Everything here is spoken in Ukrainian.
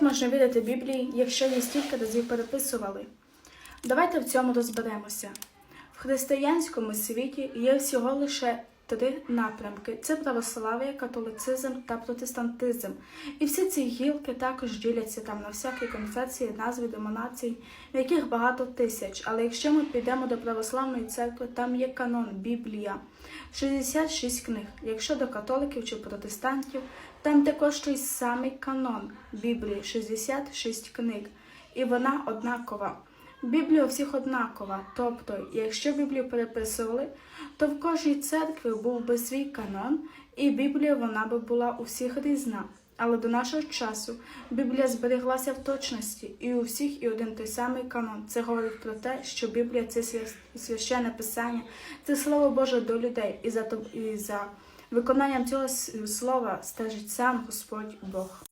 Можна вірити Біблії, якщо її стільки разів переписували? Давайте в цьому розберемося. В християнському світі є всього лише три напрямки: це православ'я, католицизм та протестантизм. І всі ці гілки також діляться там на всякі конфесії, назви демонацій, яких багато тисяч. Але якщо ми підемо до православної церкви, там є канон Біблія, 66 книг. Якщо до католиків чи протестантів, там також той самий канон Біблії, 66 книг, і вона однакова. Біблія у всіх однакова, тобто, якщо Біблію переписували, то в кожній церкві був би свій канон, і Біблія вона би була у всіх різна. Але до нашого часу Біблія збереглася в точності, і у всіх і один той самий канон. Це говорить про те, що Біблія це свя- священне писання, це слово Боже до людей, і за і за виконанням цього слова стежить сам Господь Бог.